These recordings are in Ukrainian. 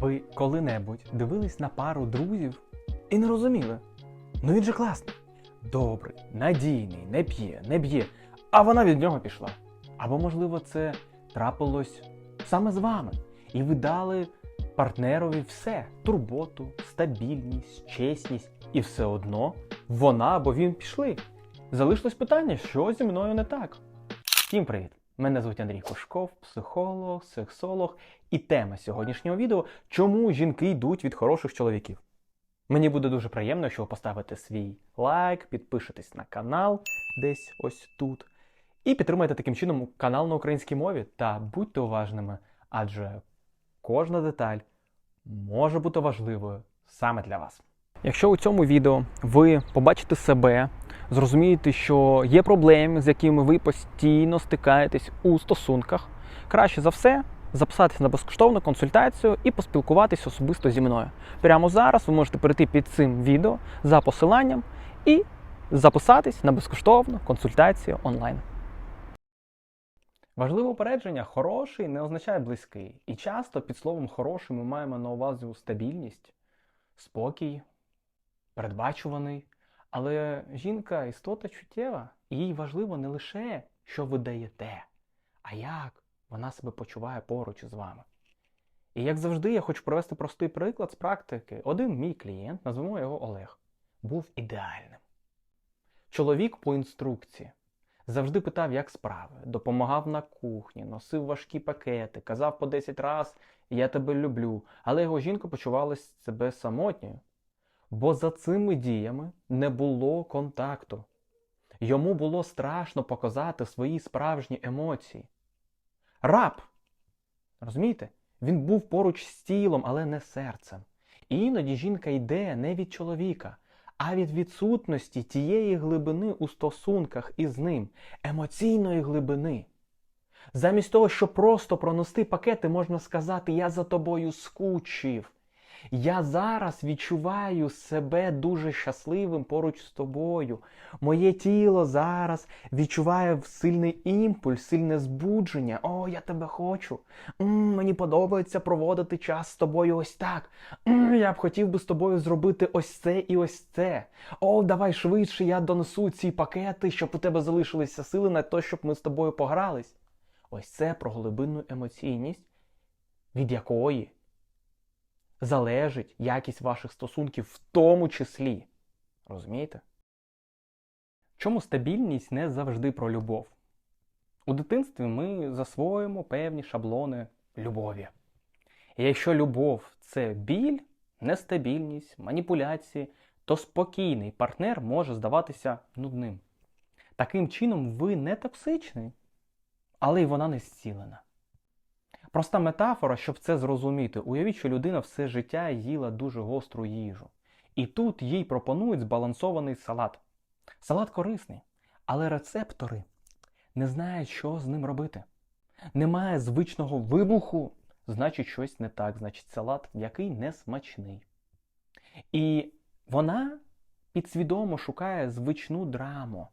Ви коли-небудь дивились на пару друзів і не розуміли. Ну він же класний. Добрий, надійний, не п'є, не б'є, а вона від нього пішла. Або, можливо, це трапилось саме з вами. І ви дали партнерові все: турботу, стабільність, чесність. І все одно вона або він пішли. Залишилось питання, що зі мною не так. Всім привіт! Мене звуть Андрій Кошков, психолог, сексолог, і тема сьогоднішнього відео чому жінки йдуть від хороших чоловіків. Мені буде дуже приємно, якщо ви поставите свій лайк, підпишетесь на канал десь ось тут, і підтримаєте таким чином канал на українській мові та будьте уважними, адже кожна деталь може бути важливою саме для вас. Якщо у цьому відео ви побачите себе, зрозумієте, що є проблеми, з якими ви постійно стикаєтесь у стосунках, краще за все записатися на безкоштовну консультацію і поспілкуватись особисто зі мною. Прямо зараз ви можете перейти під цим відео за посиланням і записатись на безкоштовну консультацію онлайн. Важливе упередження хороший не означає близький. І часто під словом хороший ми маємо на увазі стабільність, спокій, передбачуваний. Але жінка істота чуттєва, і їй важливо не лише, що ви даєте, а як вона себе почуває поруч з вами. І як завжди, я хочу провести простий приклад з практики. Один мій клієнт, назвемо його Олег, був ідеальним. Чоловік по інструкції. Завжди питав, як справи, допомагав на кухні, носив важкі пакети, казав по 10 раз Я тебе люблю, але його жінка почувалася себе самотньою. Бо за цими діями не було контакту. Йому було страшно показати свої справжні емоції. Раб! Розумієте? Він був поруч з тілом, але не серцем. І іноді жінка йде не від чоловіка, а від відсутності тієї глибини у стосунках із ним, емоційної глибини. Замість того, щоб просто пронести пакети, можна сказати, я за тобою скучив. Я зараз відчуваю себе дуже щасливим поруч з тобою. Моє тіло зараз відчуває сильний імпульс, сильне збудження. О, я тебе хочу. М, мені подобається проводити час з тобою ось так. М, я б хотів би з тобою зробити ось це і ось це. О, давай швидше я донесу ці пакети, щоб у тебе залишилися сили на те, щоб ми з тобою погрались. Ось це про глибинну емоційність, від якої залежить якість ваших стосунків в тому числі. Розумієте? Чому стабільність не завжди про любов? У дитинстві ми засвоїмо певні шаблони любові. І якщо любов це біль, нестабільність, маніпуляції, то спокійний партнер може здаватися нудним. Таким чином, ви не токсичний, але й вона не зцілена. Проста метафора, щоб це зрозуміти. Уявіть, що людина все життя їла дуже гостру їжу. І тут їй пропонують збалансований салат. Салат корисний, але рецептори не знають, що з ним робити. Немає звичного вибуху, значить, щось не так, значить, салат, який не смачний. І вона підсвідомо шукає звичну драму,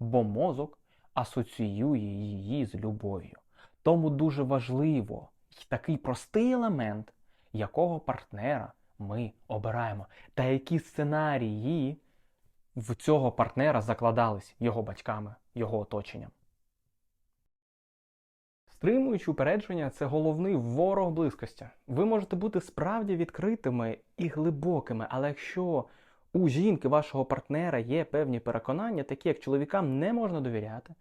бо мозок асоціює її з любов'ю. Тому дуже важливо такий простий елемент, якого партнера ми обираємо, та які сценарії в цього партнера закладались його батьками, його оточенням. Стримуючи упередження це головний ворог близькості. Ви можете бути справді відкритими і глибокими, але якщо у жінки вашого партнера є певні переконання, такі як чоловікам не можна довіряти.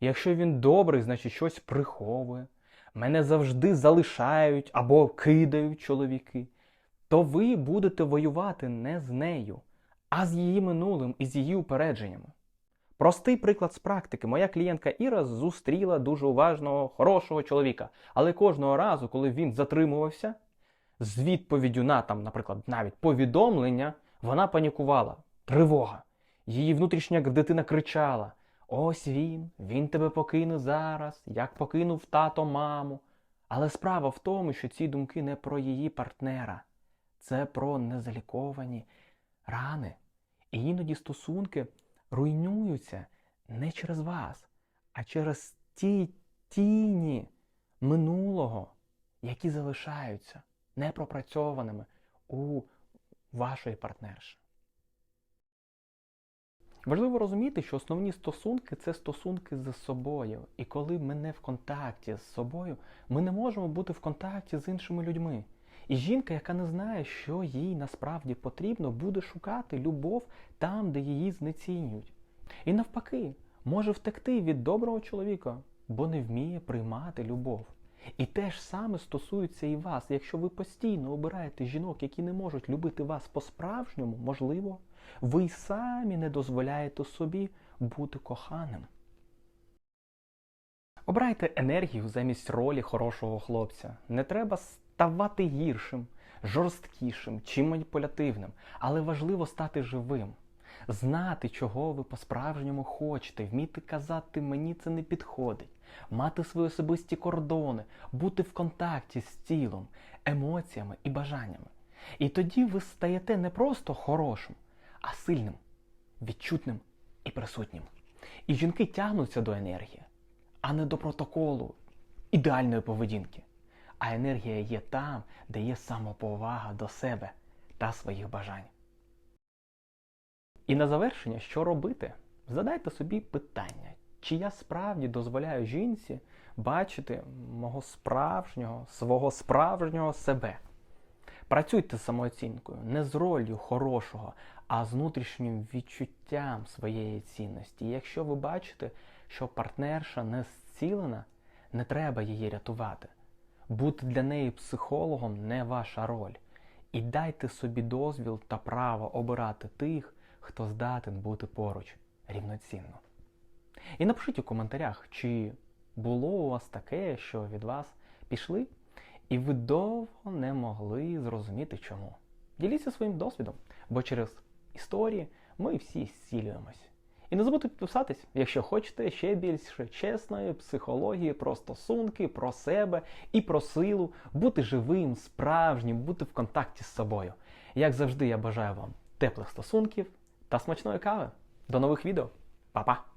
Якщо він добрий, значить щось приховує, мене завжди залишають або кидають чоловіки, то ви будете воювати не з нею, а з її минулим і з її упередженнями. Простий приклад з практики. Моя клієнтка Іра зустріла дуже уважного, хорошого чоловіка. Але кожного разу, коли він затримувався, з відповіддю на там, наприклад, навіть повідомлення, вона панікувала. Тривога. Її внутрішня дитина кричала. Ось він, він тебе покине зараз, як покинув тато маму. Але справа в тому, що ці думки не про її партнера, це про незаліковані рани. І іноді стосунки руйнуються не через вас, а через ті тіні минулого, які залишаються. непропрацьованими у вашої партнерші. Важливо розуміти, що основні стосунки це стосунки з собою. І коли ми не в контакті з собою, ми не можемо бути в контакті з іншими людьми. І жінка, яка не знає, що їй насправді потрібно, буде шукати любов там, де її знецінюють. І навпаки, може втекти від доброго чоловіка, бо не вміє приймати любов. І те ж саме стосується і вас. Якщо ви постійно обираєте жінок, які не можуть любити вас по-справжньому, можливо, ви й самі не дозволяєте собі бути коханим. Обирайте енергію замість ролі хорошого хлопця. Не треба ставати гіршим, жорсткішим чи маніпулятивним, але важливо стати живим. Знати, чого ви по-справжньому хочете, вміти казати мені це не підходить, мати свої особисті кордони, бути в контакті з тілом, емоціями і бажаннями. І тоді ви стаєте не просто хорошим, а сильним, відчутним і присутнім. І жінки тягнуться до енергії, а не до протоколу ідеальної поведінки. А енергія є там, де є самоповага до себе та своїх бажань. І на завершення, що робити? Задайте собі питання, чи я справді дозволяю жінці бачити мого справжнього, свого справжнього себе. Працюйте з самооцінкою не з ролью хорошого, а з внутрішнім відчуттям своєї цінності. І якщо ви бачите, що партнерша не зцілена, не треба її рятувати. Бути для неї психологом не ваша роль. І дайте собі дозвіл та право обирати тих, хто здатен бути поруч рівноцінно. І напишіть у коментарях, чи було у вас таке, що від вас пішли, і ви довго не могли зрозуміти чому. Діліться своїм досвідом, бо через історії ми всі зцілюємось. І не забудьте підписатись, якщо хочете ще більше чесної психології про стосунки, про себе і про силу, бути живим, справжнім, бути в контакті з собою. Як завжди, я бажаю вам теплих стосунків та смачної кави. До нових відео. Па-па!